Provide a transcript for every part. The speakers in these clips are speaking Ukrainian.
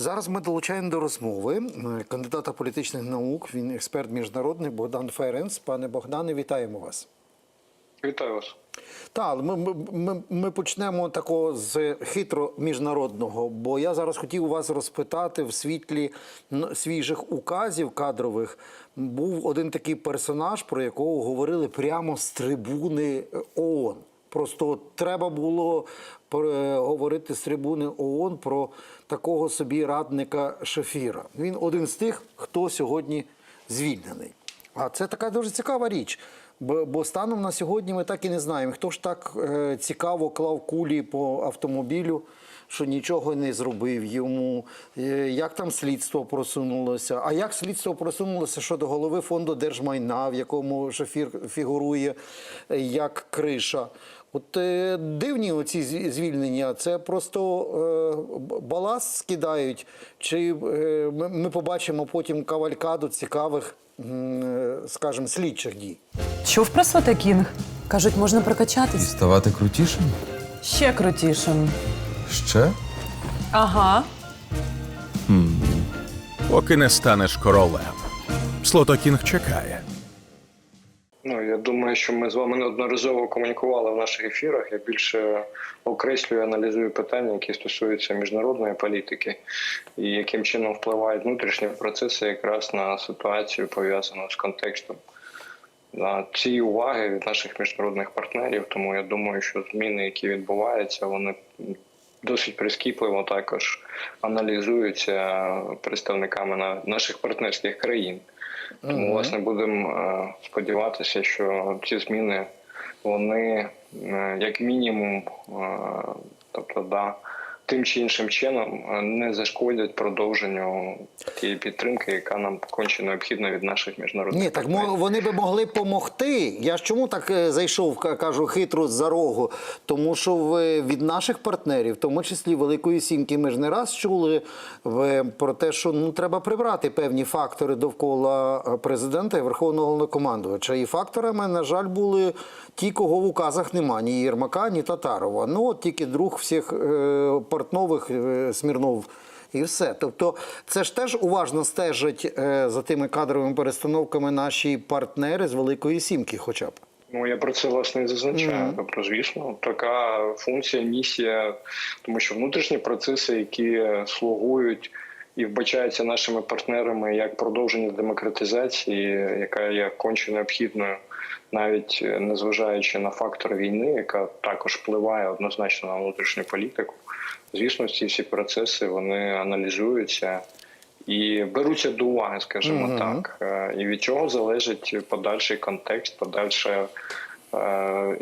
Зараз ми долучаємо до розмови кандидата політичних наук. Він експерт міжнародний Богдан Ференц. Пане Богдане, вітаємо вас. Вітаю вас. Так, ми, ми, ми, ми почнемо такого з хитро міжнародного, бо я зараз хотів вас розпитати в світлі свіжих указів кадрових. Був один такий персонаж, про якого говорили прямо з трибуни е, ООН. Просто треба було е, говорити з трибуни ООН про такого собі радника Шефіра. Він один з тих, хто сьогодні звільнений. А це така дуже цікава річ. Бо, станом на сьогодні ми так і не знаємо, хто ж так е, цікаво клав кулі по автомобілю, що нічого не зробив йому, е, як там слідство просунулося. А як слідство просунулося щодо голови фонду держмайна, в якому шофір фігурує як криша. От е, дивні оці звільнення, це просто е, баласт скидають, чи е, ми, ми побачимо потім кавалькаду цікавих, е, скажімо, слідчих дій. Чув про Соте Кінг? Кажуть, можна прокачатись. Ставати крутішим? Ще крутішим. Ще? Ага. поки не станеш королем. Слотокінг чекає. Ну я думаю, що ми з вами неодноразово комунікували в наших ефірах. Я більше окреслюю, аналізую питання, які стосуються міжнародної політики, і яким чином впливають внутрішні процеси якраз на ситуацію пов'язану з контекстом. На ці уваги від наших міжнародних партнерів, тому я думаю, що зміни, які відбуваються, вони досить прискіпливо також аналізуються представниками на- наших партнерських країн. Тому, власне, будемо е, сподіватися, що ці зміни вони е, як мінімум, е, тобто, да, тим чи іншим чином е, не зашкодять продовженню тієї підтримки, яка нам конче необхідна від наших міжнародних Ні, так партнерів. вони би могли допомогти. Я ж чому так е, зайшов, кажу, хитро за рогу? Тому що від наших партнерів, в тому числі Великої Сімки, ми ж не раз чули про те, що ну треба прибрати певні фактори довкола е, президента і верховного головнокомандувача. І факторами, на жаль, були ті, кого в указах нема, ні Єрмака, ні Татарова. Ну от тільки друг всіх е, портнових е, Смірнов. І все. Тобто, це ж теж уважно стежать е, за тими кадровими перестановками наші партнери з Великої Сімки, хоча б. Ну я про це власне і зазначаю. Тобто, звісно, така функція, місія, тому що внутрішні процеси, які слугують і вбачаються нашими партнерами як продовження демократизації, яка є конче необхідною, навіть е, незважаючи на фактор війни, яка також впливає однозначно на внутрішню політику. Звісно, ці всі процеси вони аналізуються. І беруться до уваги, скажімо так, Е, і від чого залежить подальший контекст, подальша е,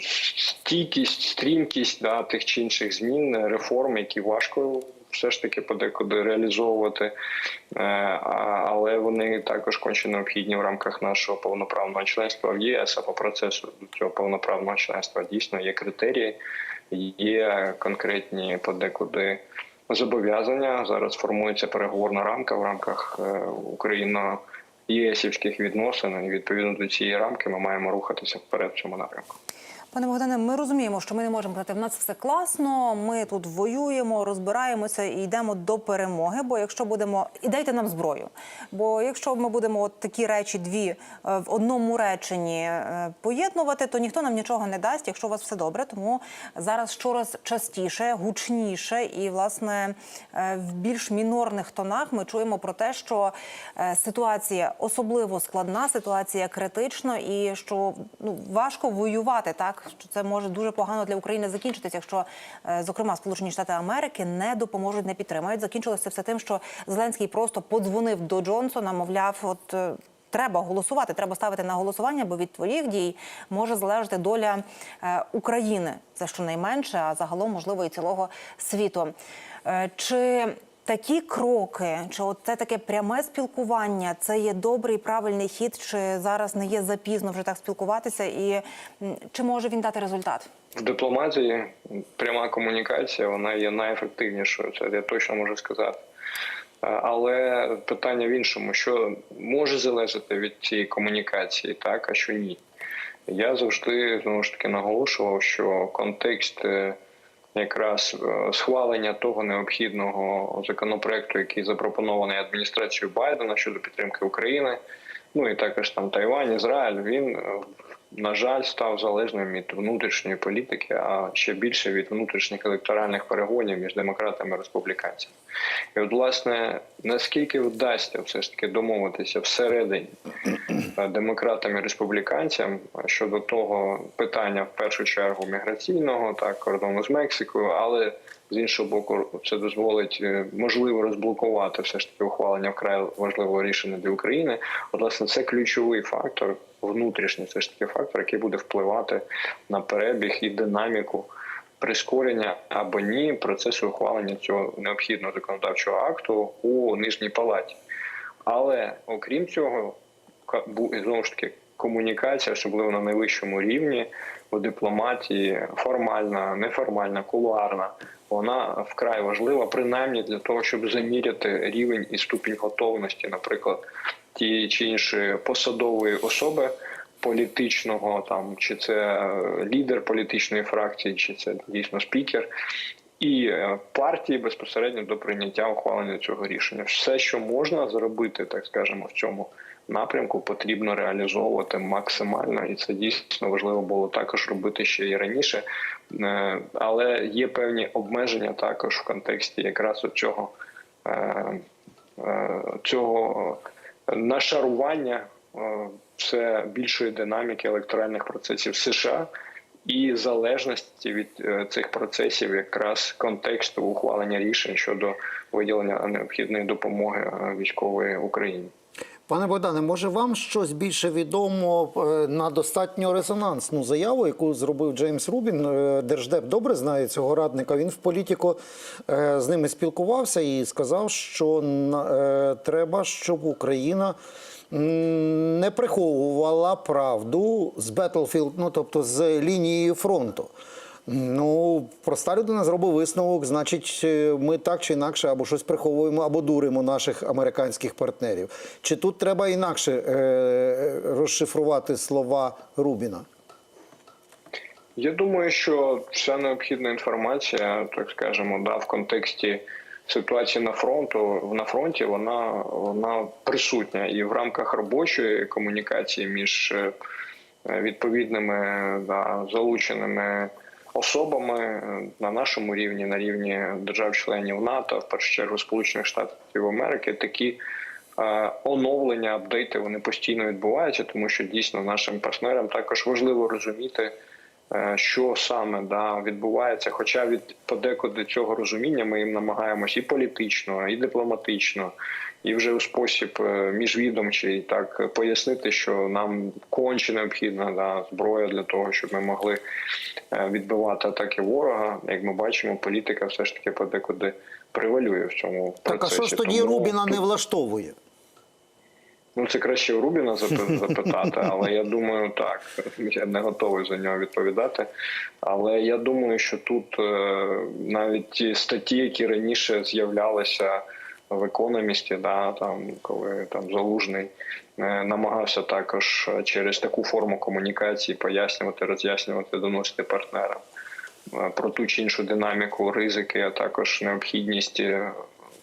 стійкість, стрімкість да, тих чи інших змін, реформ, які важко все ж таки подекуди реалізовувати, Е, але вони також конче необхідні в рамках нашого повноправного членства в ЄС. А по процесу цього повноправного членства дійсно є критерії, є конкретні подекуди зобов'язання. Зараз формується переговорна рамка в рамках е, Україно єсівських відносин. І відповідно до цієї рамки ми маємо рухатися вперед в цьому напрямку. Пане Богдане, ми розуміємо, що ми не можемо казати, в нас все класно, ми тут воюємо, розбираємося і йдемо до перемоги. Бо якщо будемо і дайте нам зброю. Бо якщо ми будемо от такі речі дві е, в одному реченні е, поєднувати, то ніхто нам нічого не дасть, якщо у вас все добре. Тому зараз щораз частіше, гучніше і власне е, в більш мінорних тонах ми чуємо про те, що ситуація особливо складна, ситуація критична, і що ну важко воювати так. Що це може дуже погано для України закінчитися, якщо е, зокрема Сполучені Штати Америки не допоможуть, не підтримають. Закінчилося все тим, що Зеленський просто подзвонив до Джонсона, мовляв, от. е, Треба голосувати, треба ставити на голосування, бо від твоїх дій може залежати доля е, України. Це щонайменше, а загалом можливо і цілого світу. Чи такі кроки, чи от це таке пряме спілкування, це є добрий правильний хід, чи зараз не є запізно вже так спілкуватися, і чи може він дати результат? В дипломатії пряма комунікація вона є найефективнішою. Це я точно можу сказати. Але питання в іншому, що може залежати від цієї комунікації, так а що ні. Я завжди знову ж таки наголошував, що контекст е, якраз е, схвалення того необхідного законопроекту, який запропонований адміністрацією Байдена щодо підтримки України. Ну і також там Тайвань, Ізраїль. Він е, на жаль став залежним від внутрішньої політики, а ще більше від внутрішніх електоральних перегонів між демократами і республіканцями. І от, власне, наскільки вдасться все ж таки домовитися всередині демократам і республіканцям щодо того питання, в першу чергу, міграційного, так, кордону з Мексикою, але з іншого боку, це дозволить е, можливо розблокувати все ж таки ухвалення вкрай важливого рішення для України. От, власне, це ключовий фактор, внутрішній все ж таки фактор, який буде впливати на перебіг і динаміку прискорення або ні процесу ухвалення цього необхідного законодавчого акту у нижній палаті. Але окрім цього, знову ж таки комунікація, особливо на найвищому рівні у дипломатії, формальна, неформальна, кулуарна, вона вкрай важлива, принаймні для того, щоб заміряти рівень і ступінь готовності, наприклад, тієї чи іншої посадової особи. Політичного там чи це е, лідер політичної фракції, чи це дійсно спікер, і е, партії безпосередньо до прийняття ухвалення цього рішення. Все, що можна зробити, так скажемо, в цьому напрямку, потрібно реалізовувати максимально, і це дійсно важливо було також робити ще і раніше. Е, Але є певні обмеження також в контексті якраз цього, е, цього нашарування все більшої динаміки електоральних процесів США і залежності від е, цих процесів, якраз контексту ухвалення рішень щодо виділення необхідної допомоги е, військової Україні. Пане Богдане, може вам щось більше відомо е, на достатньо резонансну заяву, яку зробив Джеймс Рубін? Держдеп добре знає цього радника. Він в політику з ними спілкувався і сказав, що треба, щоб Україна не приховувала правду з Battlefield, ну тобто з лінії фронту. Ну, проста людина зробить висновок, значить, е, ми так чи інакше або щось приховуємо, або дуримо наших американських партнерів. Чи тут треба інакше е, розшифрувати слова Рубіна? Я думаю, що вся необхідна інформація, так скажемо, да, в контексті ситуації на фронту на фронті, вона вона присутня і в рамках робочої комунікації між е, відповідними да, залученими особами на нашому рівні, на рівні держав-членів НАТО, в першу чергу Сполучених Штатів Америки, такі е, оновлення, апдейти вони постійно відбуваються, тому що дійсно нашим партнерам також важливо розуміти. Е, Що саме да відбувається? Хоча від подекуди цього розуміння ми їм намагаємось і політично, і дипломатично, і вже у спосіб е, міжвідомчий так пояснити, що нам конче необхідна да, зброя для того, щоб ми могли е, відбивати атаки ворога. Як ми бачимо, політика все ж таки подекуди превалює в цьому Так, а що ж тоді Тому Рубіна не влаштовує? Ну, це краще у Рубіна запи- запитати, але я думаю, так. Я не готовий за нього відповідати. Але я думаю, що тут е, навіть ті статті, які раніше з'являлися в економісті, да, там, коли там залужний е, намагався також через таку форму комунікації пояснювати, роз'яснювати, доносити партнерам е, про ту чи іншу динаміку, ризики, а також необхідність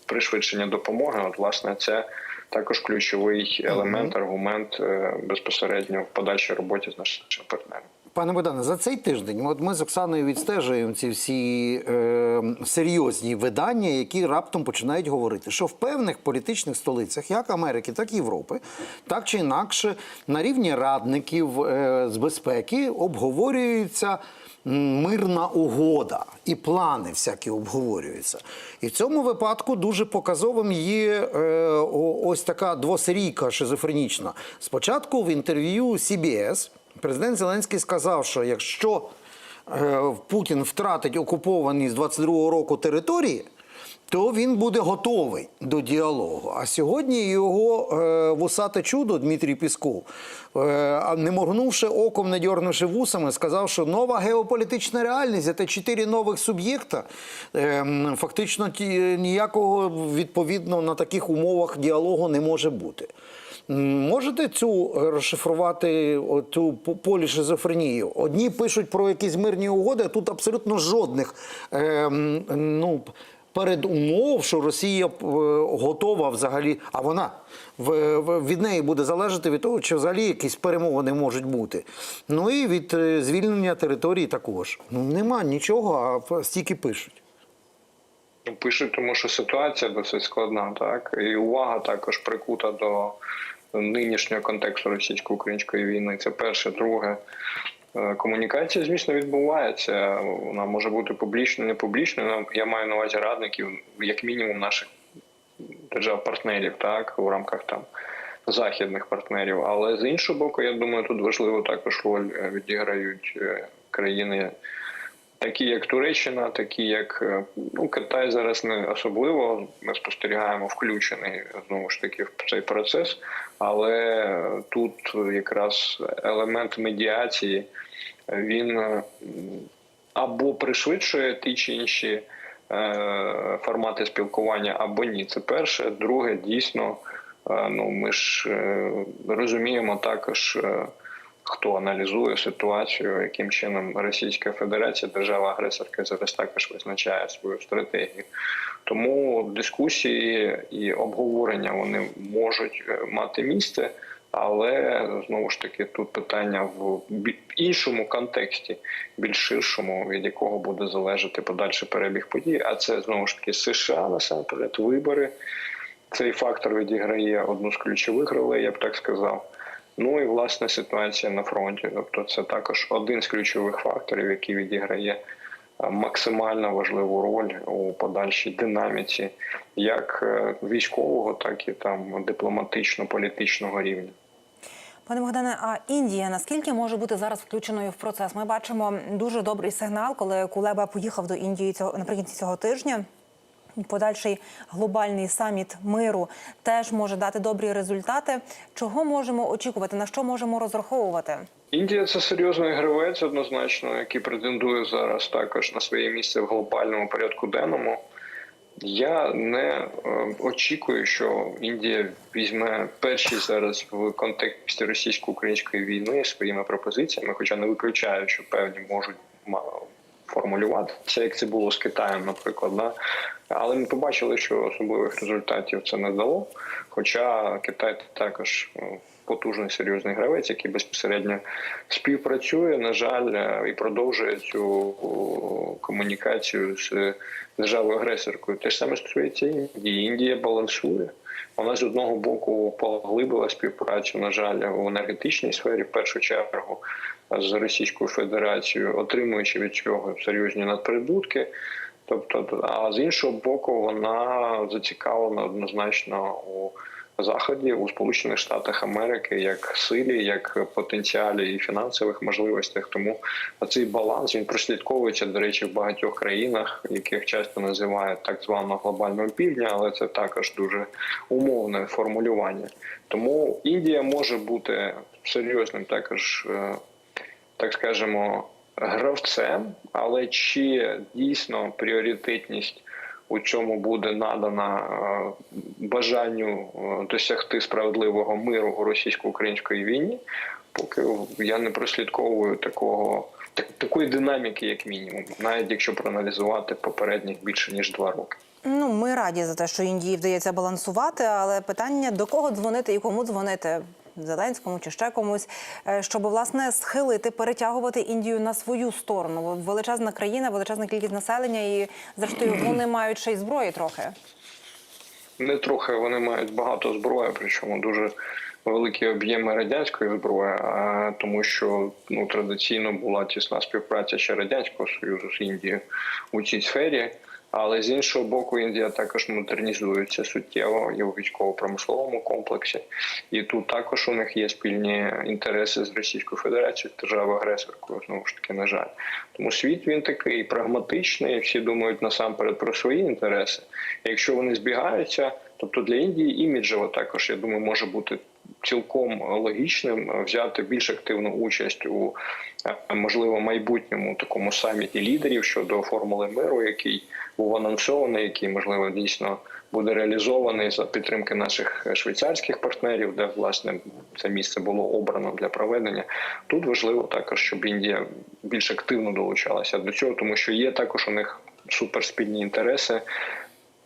пришвидшення допомоги. От, власне, це також ключовий елемент, аргумент е, безпосередньо в подальшій роботі з нашими партнерами. Пане Богдане, за цей тиждень от ми з Оксаною відстежуємо ці всі е, серйозні видання, які раптом починають говорити, що в певних політичних столицях, як Америки, так і Європи, так чи інакше, на рівні радників е, з безпеки обговорюється мирна угода і плани всякі обговорюються. І в цьому випадку дуже показовим є е, ось така двосерійка шизофренічна. Спочатку в інтерв'ю CBS Президент Зеленський сказав, що якщо е, Путін втратить окуповані з 22-го року території, то він буде готовий до діалогу. А сьогодні його е, вусате чудо Дмитрій Пісков, е, не моргнувши оком, не дьорнувши вусами, сказав, що нова геополітична реальність це чотири нових суб'єкта. Е, фактично ті, ніякого відповідно на таких умовах діалогу не може бути. Можете цю розшифрувати цю полішизофренію? Одні пишуть про якісь мирні угоди, а тут абсолютно жодних е, ну, передумов, що Росія е, готова взагалі, а вона від неї буде залежати від того, чи взагалі якісь перемовини можуть бути. Ну і від е, звільнення території також. Ну нема нічого, а стільки пишуть. Ну, Пишуть, тому що ситуація досить складна, так і увага також прикута до нинішнього контексту російсько-української війни. Це перше, друге. Е, Комунікація, звісно, відбувається. Вона може бути публічною, не публічною. Я маю на увазі радників, як мінімум, наших держав-партнерів, так у рамках там західних партнерів. Але з іншого боку, я думаю, тут важливо також роль е, відіграють е, країни такі як Туреччина, такі як е, ну Китай зараз не особливо. Ми спостерігаємо включений знову ж таки в цей процес, але тут якраз елемент медіації він е, або пришвидшує ті чи інші е, формати спілкування, або ні. Це перше. Друге, дійсно, ну ми ж розуміємо також. Хто аналізує ситуацію, яким чином Російська Федерація, держава-агресорка, зараз також визначає свою стратегію. Тому дискусії і обговорення вони можуть е, мати місце, але знову ж таки тут питання в іншому контексті, більш ширшому, від якого буде залежати подальший перебіг подій. А це знову ж таки США насамперед, вибори. Цей фактор відіграє одну з ключових ролей, я б так сказав. Ну і власне ситуація на фронті. Тобто, це також один з ключових факторів, який відіграє е, максимально важливу роль у подальшій динаміці, як е, військового, так і там дипломатично-політичного рівня. Пане Богдане, а Індія наскільки може бути зараз включеною в процес? Ми бачимо дуже добрий сигнал, коли Кулеба поїхав до Індії цього наприкінці цього тижня. Подальший глобальний саміт миру теж може дати добрі результати. Чого можемо очікувати? На що можемо розраховувати? Індія це серйозний гравець, однозначно, який претендує зараз також на своє місце в глобальному порядку денному. Я не е, очікую, що Індія візьме перші зараз в контексті російсько-української війни своїми пропозиціями, хоча не виключаю, що певні можуть формулювати це, як це було з Китаєм, наприклад. Да? Але ми побачили, що особливих результатів це не дало. Хоча Китай також е, потужний серйозний гравець, який безпосередньо співпрацює, на жаль, е, і продовжує цю комунікацію з державою агресоркою. Те ж саме стосується Індії. Індія балансує. Вона з одного боку поглибила співпрацю, на жаль, в енергетичній сфері, в першу чергу з Російською Федерацією, отримуючи від цього серйозні надприбутки. Тобто, а з іншого боку, вона зацікавлена однозначно у заході у Сполучених Штатах Америки як силі, як потенціалі і фінансових можливостях. Тому цей баланс він прослідковується, до речі, в багатьох країнах, яких часто називають так званого глобального півдня, але це також дуже умовне формулювання. Тому Індія може бути серйозним також, е, так скажемо, гравцем, але чи дійсно пріоритетність у чому буде надана е, бажанню е, досягти справедливого миру у російсько-українській війні, поки я не прослідковую такого так, такої динаміки, як мінімум, навіть якщо проаналізувати попередніх більше ніж два роки. Ну, ми раді за те, що Індії вдається балансувати, але питання до кого дзвонити і кому дзвонити. Зеленському чи ще комусь, е, щоб власне схилити, перетягувати Індію на свою сторону. Величезна країна, величезна кількість населення, і зрештою вони мають ще й зброї трохи. Не трохи вони мають багато зброї, причому дуже великі об'єми радянської зброї, а тому що ну традиційно була тісна співпраця ще радянського союзу з Індією у цій сфері. Але з іншого боку, Індія також модернізується суттєво і у військово-промисловому комплексі, і тут також у них є спільні інтереси з Російською Федерацією, державою агресоркою. Знову ж таки, на жаль, тому світ він такий прагматичний. Всі думають насамперед про свої інтереси. Якщо вони збігаються, тобто для Індії іміджево також я думаю, може бути цілком логічним взяти більш активну участь у е, можливо майбутньому такому саміті лідерів щодо формули миру, який був анонсований, який можливо дійсно буде реалізований за підтримки наших швейцарських партнерів, де власне це місце було обрано для проведення. Тут важливо також, щоб Індія більш активно долучалася до цього, тому що є також у них суперспільні інтереси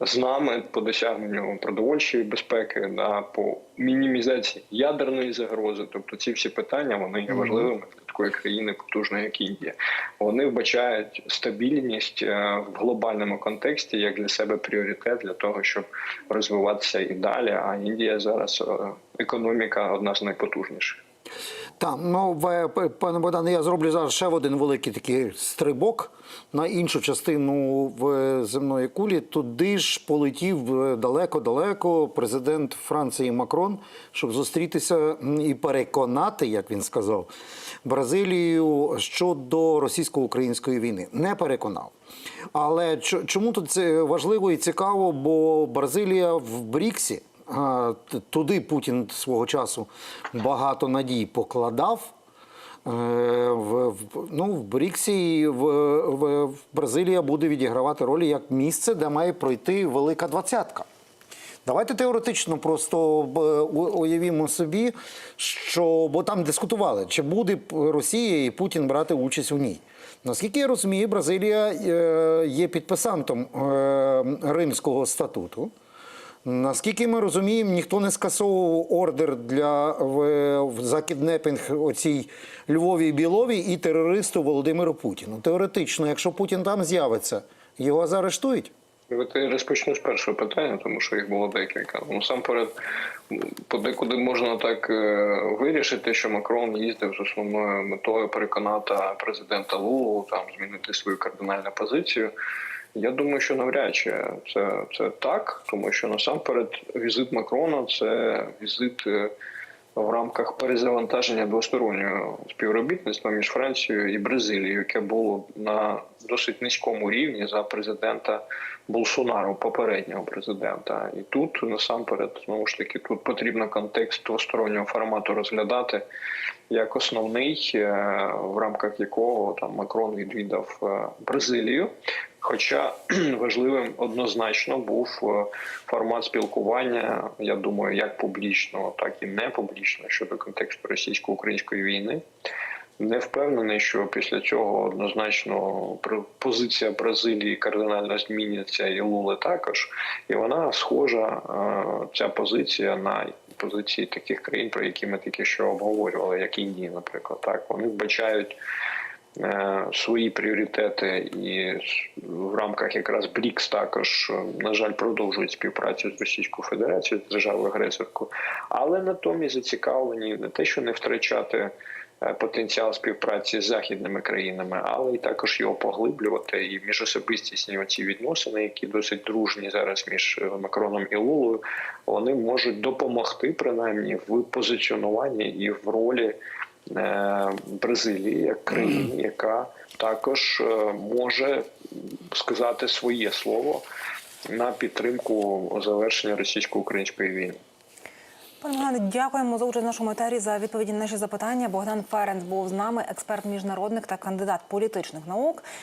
з нами по досягненню продовольчої безпеки, да, по мінімізації ядерної загрози. Тобто ці всі питання вони є важливими для такої країни потужної, як Індія. Вони вбачають стабільність е, в глобальному контексті як для себе пріоритет для того, щоб розвиватися і далі. А Індія зараз е, економіка одна з найпотужніших. Так, ну пане Богдане, я зроблю зараз ще один великий такий стрибок на іншу частину в земної кулі. Туди ж полетів е, далеко-далеко президент Франції Макрон, щоб зустрітися і переконати, як він сказав, Бразилію щодо російсько-української війни. Не переконав. Але чому тут це важливо і цікаво? Бо Бразилія в Бріксі. Туди Путін свого часу багато надій покладав. Е, В, ну, в Бріксі в, в, в Бразилія буде відігравати роль як місце, де має пройти велика двадцятка. Давайте теоретично просто уявімо собі, що бо там дискутували, чи буде Росія і Путін брати участь у ній. Наскільки я розумію, Бразилія е, є підписантом е, Римського статуту. Наскільки ми розуміємо, ніхто не скасовував ордер для в, за кіднепінг оцій Львові Білові і терористу Володимиру Путіну. Теоретично, якщо Путін там з'явиться, його заарештують. Я розпочну з першого питання, тому що їх було декілька. Насамперед, подекуди можна так е, вирішити, що Макрон їздив з основною метою переконати президента Лулу там змінити свою кардинальну позицію. Я думаю, що навряд чи це, це так, тому що насамперед візит Макрона це візит. е, в рамках перезавантаження двостороннього співробітництва між Францією і Бразилією, яке було на досить низькому рівні за президента Болсонару, попереднього президента. І тут насамперед знову ж таки тут потрібно контекст двостороннього формату розглядати як основний, е, в рамках якого там Макрон відвідав е, Бразилію. Хоча важливим однозначно був е, формат спілкування, я думаю, як публічного, так і не публічного щодо контексту російсько-української війни. Не впевнений, що після цього однозначно позиція Бразилії кардинально зміниться і Лули також. І вона схожа, е, ця позиція на позиції таких країн, про які ми тільки що обговорювали, як Індії, наприклад. Так вони вбачають е, свої пріоритети і в рамках якраз БРІКС також, е, на жаль, продовжують співпрацю з Російською Федерацією, з державою агресоркою, але натомість зацікавлені не те, що не втрачати. Е, Потенціал співпраці з західними країнами, але й також його поглиблювати і міжособистісні оці відносини, які досить дружні зараз між е, Макроном і Лулою, вони можуть допомогти принаймні в позиціонуванні і в ролі е, Бразилії як країни, яка також може сказати своє слово на підтримку завершення російсько-української війни. Пане Богдане, дякуємо за участь в нашому етері за відповіді на наші запитання. Богдан Ференц був з нами, експерт міжнародник та кандидат політичних наук.